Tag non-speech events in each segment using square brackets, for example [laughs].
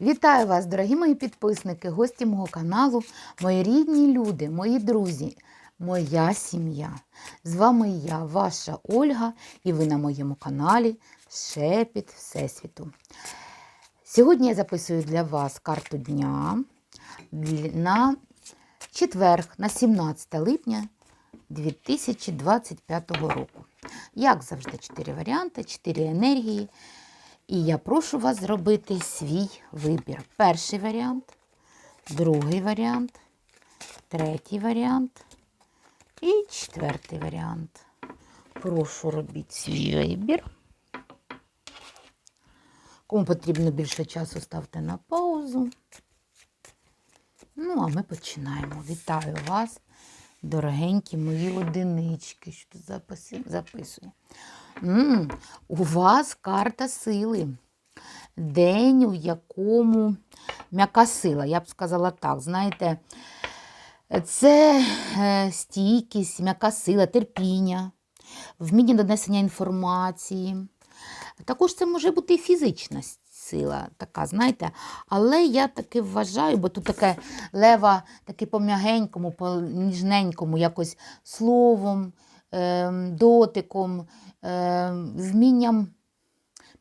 Вітаю вас, дорогі мої підписники, гості мого каналу, мої рідні люди, мої друзі, моя сім'я. З вами я, ваша Ольга, і ви на моєму каналі Шепіт Всесвіту. Сьогодні я записую для вас карту дня на четверг, на 17 липня 2025 року. Як завжди, чотири варіанти, чотири енергії. І я прошу вас зробити свій вибір. Перший варіант, другий варіант, третій варіант і четвертий варіант. Прошу робіть свій вибір. Кому потрібно більше часу, ставте на паузу. Ну, а ми починаємо. Вітаю вас, дорогенькі мої одинички. Що тут записи- записую? М, у вас карта сили. День, у якому м'яка сила, я б сказала так. Знаєте, це е, стійкість, м'яка сила, терпіння, вміння донесення інформації. Також це може бути і фізична сила, така, знаєте. Але я таки вважаю, бо тут таке лева, таки по м'ягенькому, по ніжненькому, якось словом, ем, дотиком, вмінням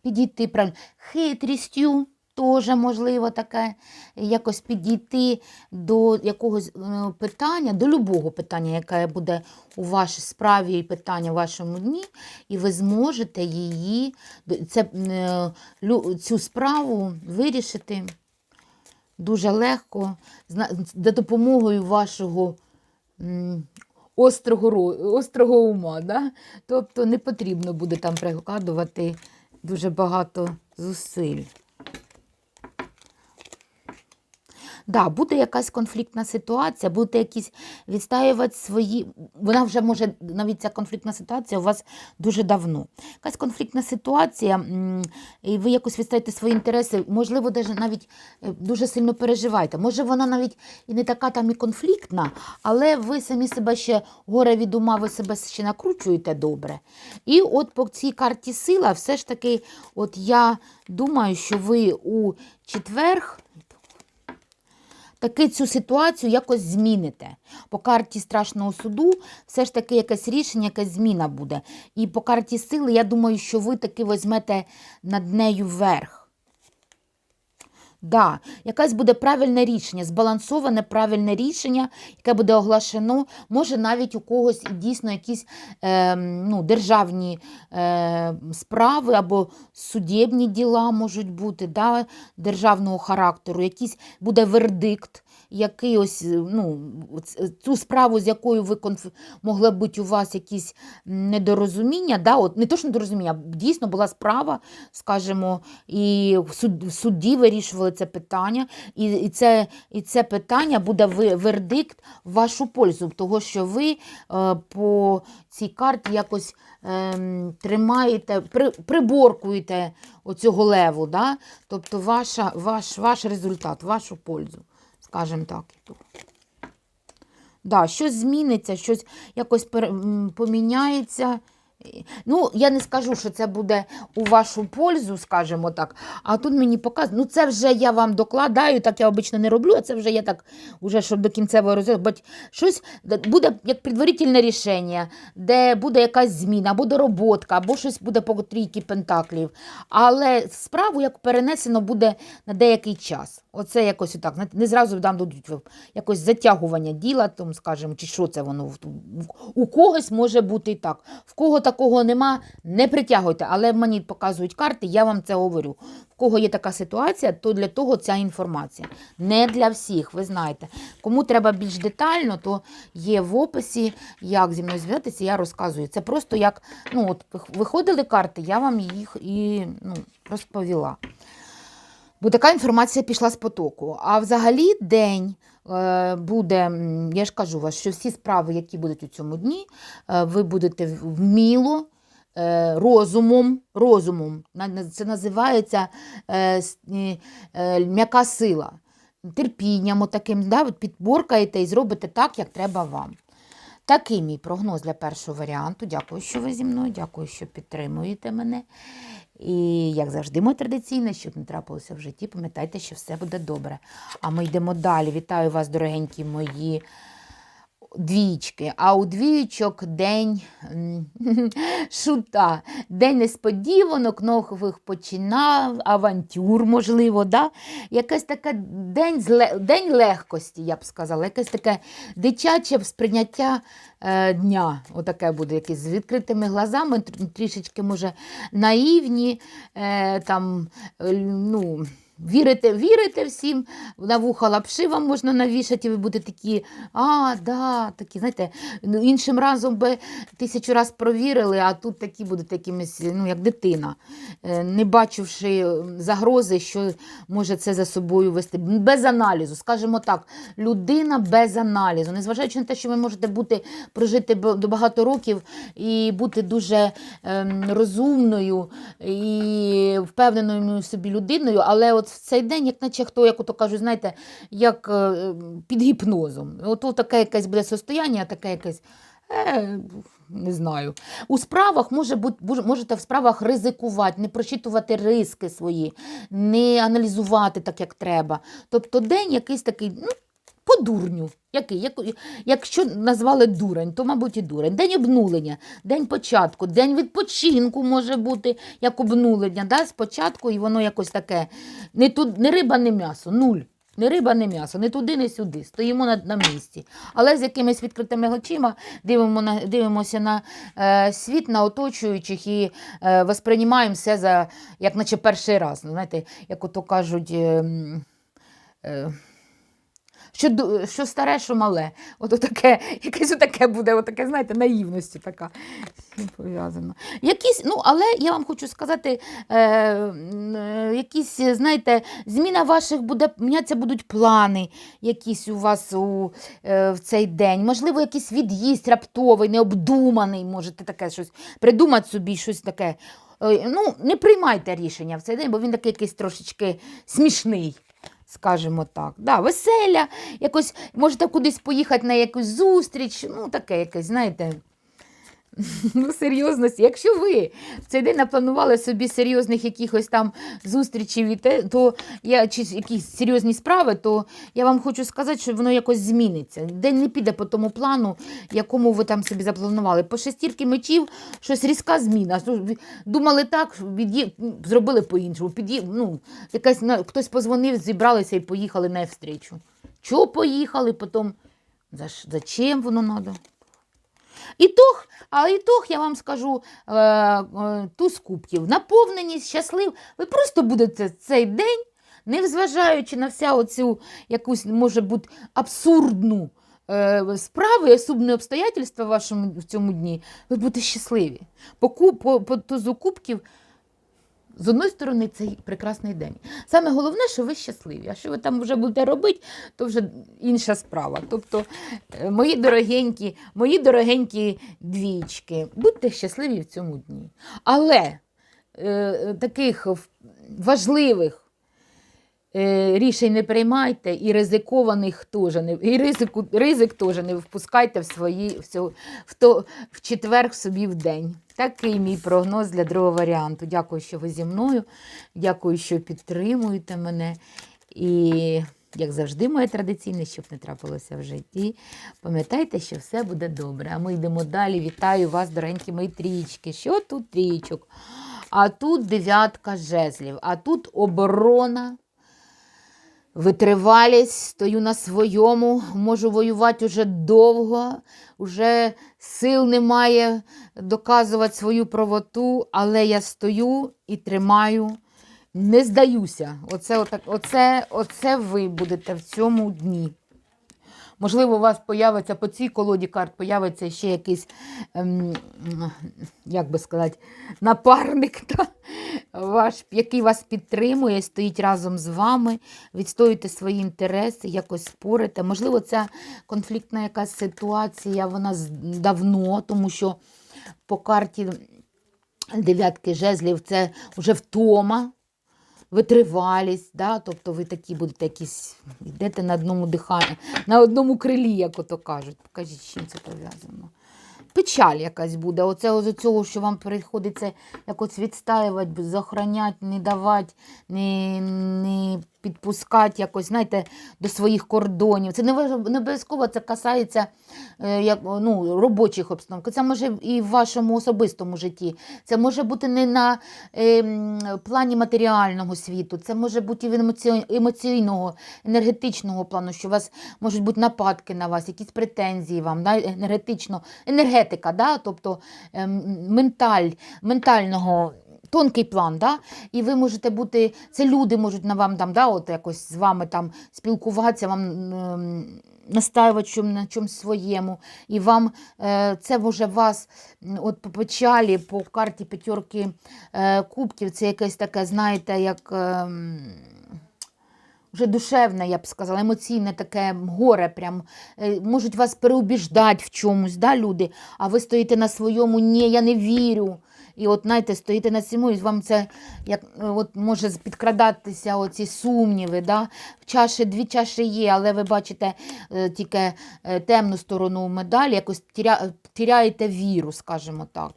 підійти правильно, хитрістю. Теж можливо таке якось підійти до якогось е, питання, до любого питання, яке буде у вашій справі і питання в вашому дні, і ви зможете її, це, е, цю справу вирішити дуже легко, за допомогою вашого острого, ро- острого ума. Да? Тобто не потрібно буде там прикладувати дуже багато зусиль. Да, буде якась конфліктна ситуація, будете якісь відстаювати свої. Вона вже може, навіть ця конфліктна ситуація у вас дуже давно. Якась конфліктна ситуація, і ви якось відстаєте свої інтереси, можливо, навіть е, дуже сильно переживаєте. Може, вона навіть і не така там і конфліктна, але ви самі себе ще горе від ума, ви себе ще накручуєте добре. І от по цій карті сила, все ж таки, от я думаю, що ви у четверг таки цю ситуацію якось зміните. По карті страшного суду все ж таки якесь рішення, якась зміна буде. І по карті сили, я думаю, що ви таки візьмете над нею верх. Да, якесь буде правильне рішення, збалансоване правильне рішення, яке буде оголошено. Може, навіть у когось і дійсно якісь е, ну, державні е, справи або судебні діла можуть бути да, державного характеру, якийсь буде вердикт, який ось, ну, цю справу, з якою ви конф... могли бути у вас якісь недорозуміння, да, от, не то, що недорозуміння, дійсно була справа, скажімо, і суд, судді вирішували це питання, і, і, це, і це питання буде вердикт в вашу пользу, того, що ви е, по цій карті якось ем, тримаєте, при, приборкуєте оцього леву, да? тобто ваша, ваш, ваш результат, вашу пользу, скажімо так. Да, щось зміниться, щось якось поміняється. Ну, я не скажу, що це буде у вашу пользу, скажімо так. А тут мені показує, ну це вже я вам докладаю, так я обично не роблю, а це вже я так, уже, щоб до кінцевого розвитку. Бо щось буде як предварительне рішення, де буде якась зміна, або дороботка, або щось буде по трійки пентаклів. Але справу як перенесено буде на деякий час. Оце якось отак. Не зразу там дадуть якось затягування діла, там, скажімо, чи що це воно. У когось може бути і так. В кого такого нема, не притягуйте. Але мені показують карти, я вам це говорю. В кого є така ситуація, то для того ця інформація. Не для всіх, ви знаєте. Кому треба більш детально, то є в описі, як зі мною зв'язатися, я розказую. Це просто як ну, от виходили карти, я вам їх і ну, розповіла. Бо така інформація пішла з потоку. А взагалі день е, буде, я ж кажу вас, що всі справи, які будуть у цьому дні, е, ви будете вміло, е, розумом, розумом. Це називається м'яка сила. Терпінням отаким, да, підборкаєте і зробите так, як треба вам. Такий мій прогноз для першого варіанту. Дякую, що ви зі мною, дякую, що підтримуєте мене. І, як завжди, ми традиційне, щоб не трапилося в житті, пам'ятайте, що все буде добре. А ми йдемо далі. Вітаю вас, дорогенькі мої двічки. А у двічок день [laughs] шута, день несподіванок, нових починав, авантюр, можливо, да? якась така день, день легкості, я б сказала, якесь таке дитяче сприйняття е, дня. Отаке буде якесь з відкритими глазами, трішечки, може, наївні, е, там, е, ну, Вірите, вірите всім, на вуха лапши вам можна навішати, і ви будете такі, а, да, такі, знаєте, ну, іншим разом би тисячу раз провірили, а тут такі будете якимись, ну, як дитина, е, не бачивши загрози, що може це за собою вести. Без аналізу, скажімо так, людина без аналізу, незважаючи на те, що ви можете бути, прожити до багато років і бути дуже ем, розумною і впевненою собі людиною, але от в цей день, як наче хто, як ото кажуть, знаєте, як е, під гіпнозом. От, таке якесь буде состояння, таке якесь. Е, не знаю. У справах може бути, можете в справах ризикувати, не прочитувати риски свої, не аналізувати так, як треба. Тобто день якийсь такий, ну, дурню. Який? Як, якщо назвали дурень, то, мабуть, і дурень. День обнулення, день початку, день відпочинку може бути як обнулення. Да? Спочатку, і воно якось таке. Не, тут, не риба, не м'ясо, нуль. Не риба, не м'ясо, не туди, не сюди. Стоїмо на, на місці. Але з якимись відкритими очима дивимо на, дивимося на е, світ, на оточуючих і е, восприймаємо все за, як наче перший раз. Ну, знаєте, як ото кажуть. Е, е, що, що старе, що мале. От таке, [laughs] якесь отаке буде, отаке, знаєте, наївності така пов'язано. Якісь, ну, але я вам хочу сказати, е, е, якісь, знаєте, зміна ваших буде, мінятися будуть плани якісь у вас у, е, в цей день. Можливо, якийсь від'їзд раптовий, необдуманий, можете таке щось придумати собі, щось таке. Е, ну, не приймайте рішення в цей день, бо він такий якийсь трошечки смішний скажімо так. Да, веселя, якось можете кудись поїхати на якусь зустріч, ну таке якесь, знаєте. [laughs] Ну, серйозності. Якщо ви в цей день напланували собі серйозних якихось там зустрічей, то я, чи якісь серйозні справи, то я вам хочу сказати, що воно якось зміниться. День не піде по тому плану, якому ви там собі запланували. По шестірки мечів щось різка зміна. Думали так, від'ї... зробили по-іншому. Під'ї... Ну, якась... Хтось позвонив, зібралися і поїхали на встречу. Чого поїхали, потім за... ш- зачем воно треба? Ітог, а ітог, я вам скажу, е, е, туз кубків. Наповненість, щаслив. Ви просто будете цей день, незважаючи на вся оцю якусь, може бути, абсурдну е, справу, і абсурдні обстоятельства в вашому в цьому дні, ви будете щасливі. По, по, по тузу кубків з одної сторони, це прекрасний день. Саме головне, що ви щасливі. А що ви там вже будете робити, то вже інша справа. Тобто, е, мої дорогенькі, мої дорогенькі двічки, будьте щасливі в цьому дні. Але е, таких важливих рішень не приймайте і ризикованих теж не і ризику, ризик теж не впускайте в свої в, цього, в, то, в четвер собі в день. Такий мій прогноз для другого варіанту. Дякую, що ви зі мною. Дякую, що підтримуєте мене. І, як завжди, моє традиційне, щоб не трапилося в житті. Пам'ятайте, що все буде добре. А ми йдемо далі. Вітаю вас, дорогенькі мої трічки. Що тут трічок? А тут дев'ятка жезлів, а тут оборона. Витривалість, стою на своєму, можу воювати уже довго, уже сил немає доказувати свою правоту, але я стою і тримаю, не здаюся. Оце, оце, оце ви будете в цьому дні. Можливо, у вас появиться по цій колоді карт, появиться ще якийсь, ем, як би сказати, напарник, [laughs] та, ваш, який вас підтримує, стоїть разом з вами, відстоюєте свої інтереси, якось спорите. Можливо, ця конфліктна якась ситуація, вона давно, тому що по карті дев'ятки жезлів це вже втома. Витривалість, да? тобто ви такі будете якісь, йдете на одному диханні, на одному крилі, як ото кажуть. Покажіть, з чим це пов'язано. Печаль якась буде. Оце з цього, що вам приходиться якось відстаювати, захороняти, не давати, не, не підпускати якось, знаєте, до своїх кордонів. Це не обов'язково це касається е, як, ну, робочих обстановок. Це може і в вашому особистому житті. Це може бути не на е, плані матеріального світу, це може бути і в емоційного, енергетичного плану, що у вас можуть бути нападки на вас, якісь претензії вам, да, енергетично, енергетика, да, тобто ем, менталь, ментального. Тонкий план, да? і ви можете бути, це люди можуть на вам там, да, от якось з вами там спілкуватися, вам ем, настаювати на чомусь своєму, і вам е, це може вас от по печалі, по карті п'ятерки е, кубків, це якесь таке, знаєте, як. ем, вже душевне, я б сказала, емоційне таке горе. Прям Е, можуть вас переубіждати в чомусь, да, люди, а ви стоїте на своєму, ні, я не вірю. І от, знаєте, стоїте на цьому, і вам це як, от, може підкрадатися оці сумніви. Да? Чаші, дві чаші є, але ви бачите е, тільки е, темну сторону медалі, якось тіря, тіряєте віру, скажімо так.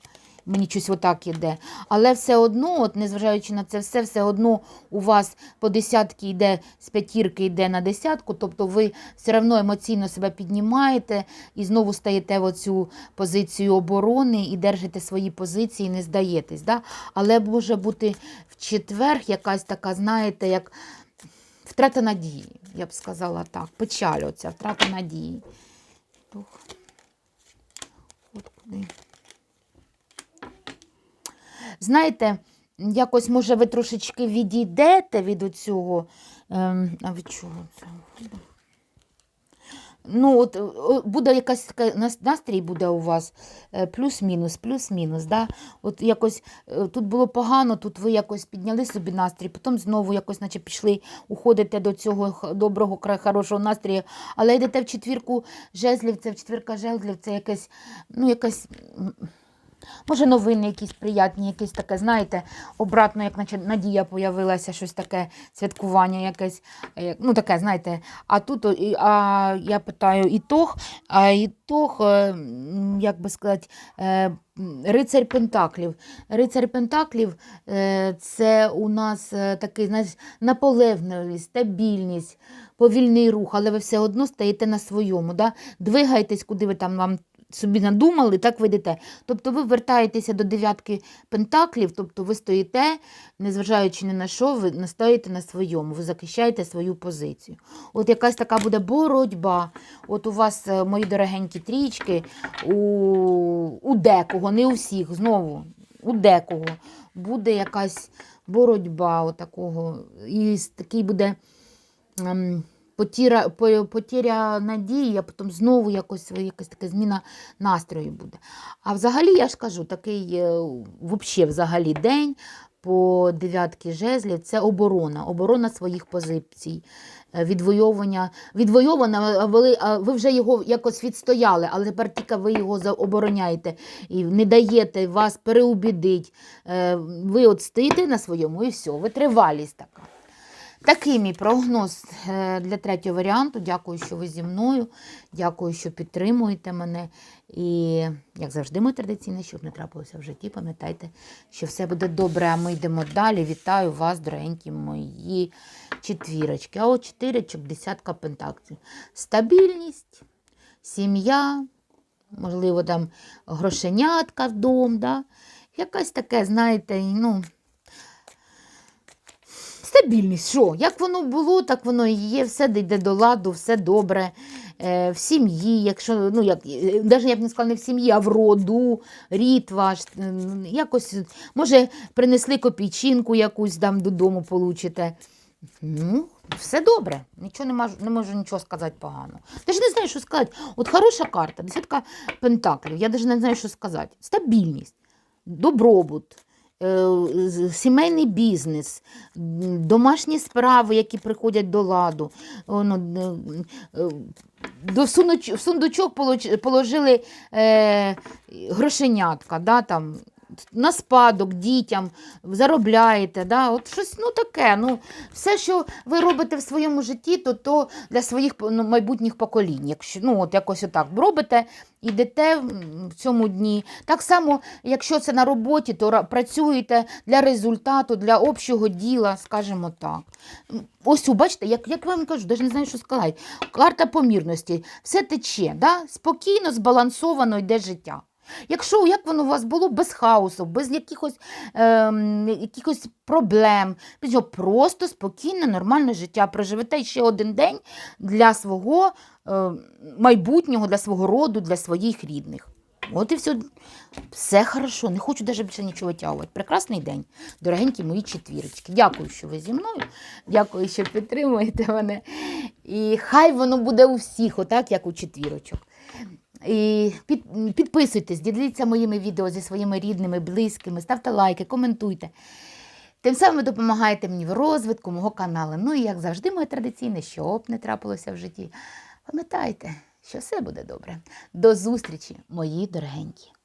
Мені щось отак іде. Але все одно, от, незважаючи на це все, все одно у вас по десятки йде, з п'ятірки йде на десятку, тобто ви все одно емоційно себе піднімаєте і знову стаєте в оцю позицію оборони і держите свої позиції, не здаєтесь. Да? Але може бути в четвер якась така, знаєте, як втрата надії, я б сказала так. Печаль оця, втрата надії. От куди. Знаєте, якось, може, ви трошечки відійдете від цього. Ем, а від чого це? Ну, от буде якась настрій буде у вас е, плюс-мінус, плюс-мінус. Да? От якось е, тут було погано, тут ви якось підняли собі настрій, потім знову якось, наче пішли, уходите до цього доброго, хорошого настрою, але йдете в четвірку жезлів, це в четвірка жезлів, це якесь, ну, якась. Може, новини якісь приятні, якесь таке, знаєте, обратно, як наче надія появилася, щось таке, святкування якесь, е, ну таке, знаєте. А тут а, я питаю ітог, а ітог, е, як би сказати, е, рицарь Пентаклів. Рицарь Пентаклів це у нас такий, знаєш, наполегливість, стабільність, повільний рух, але ви все одно стаєте на своєму. Да? Двигаєтесь, куди ви там вам собі надумали, так ви йдете. Тобто ви вертаєтеся до дев'ятки пентаклів, тобто ви стоїте, незважаючи ні на що, ви настоїте на своєму, ви захищаєте свою позицію. От якась така буде боротьба. От у вас, е, мої дорогенькі трічки, у, у декого, не у всіх, знову, у декого буде якась боротьба отакого. І такий буде. ем, Потіра, потіря надії, а потім знову якось, якась така зміна настрою буде. А взагалі, я ж кажу, такий е, вообще взагалі день по дев'ятки жезлів це оборона, оборона своїх позицій, е, відвоювання. Відвоювана, ви, ви вже його якось відстояли, але тепер тільки ви його обороняєте і не даєте вас переубідить. Е, Ви от на своєму і все, витривалість така. Такий мій прогноз е, для третього варіанту. Дякую, що ви зі мною. Дякую, що підтримуєте мене. І, як завжди, моє традиційне, щоб не трапилося в житті, пам'ятайте, що все буде добре, а ми йдемо далі. Вітаю вас, дорогенькі мої четвірочки. А от чотиричок, десятка пентаклів. Стабільність, сім'я, можливо, там грошенятка в дом, да? якась таке, знаєте, ну. Стабільність, що? Як воно було, так воно і є, все йде до ладу, все добре. Е, в сім'ї, якщо, ну, як, навіть я б не сказала, не в сім'ї, а в роду, рід ваш, е, якось, може, принесли копійчинку якусь там додому получите. Ну, все добре, нічого не можу, не можу нічого сказати погано. Навіть не знаю, що сказати. От хороша карта, десятка пентаклів, я навіть не знаю, що сказати. Стабільність, добробут е, сімейний бізнес, домашні справи, які приходять до ладу. Е, е, до сундучок положили е, грошенятка, да, там, на спадок дітям заробляєте. Да? От щось ну, таке. Ну, все, що ви робите в своєму житті, то, то для своїх ну, майбутніх поколінь. Якщо ну, от якось отак робите, ідете в цьому дні. Так само, якщо це на роботі, то працюєте для результату, для общого діла, скажімо так. Ось, бачите, як, я вам кажу, навіть не знаю, що сказати. Карта помірності, все тече, да? спокійно, збалансовано йде життя. Якщо як воно у вас було без хаосу, без якихось, ем, якихось проблем, просто спокійне, нормальне життя. Проживете ще один день для свого е, майбутнього, для свого роду, для своїх рідних. От і все. Все хорошо, не хочу навіть більше нічого витягувати. Прекрасний день, дорогенькі мої четвірочки. Дякую, що ви зі мною. Дякую, що підтримуєте мене. І хай воно буде у всіх, отак, як у четвірочок. І під, підписуйтесь, діліться моїми відео зі своїми рідними, близькими, ставте лайки, коментуйте. Тим самим ви допомагаєте мені в розвитку мого каналу. Ну і як завжди, моє традиційне, що б не трапилося в житті. Пам'ятайте, що все буде добре. До зустрічі, мої дорогенькі.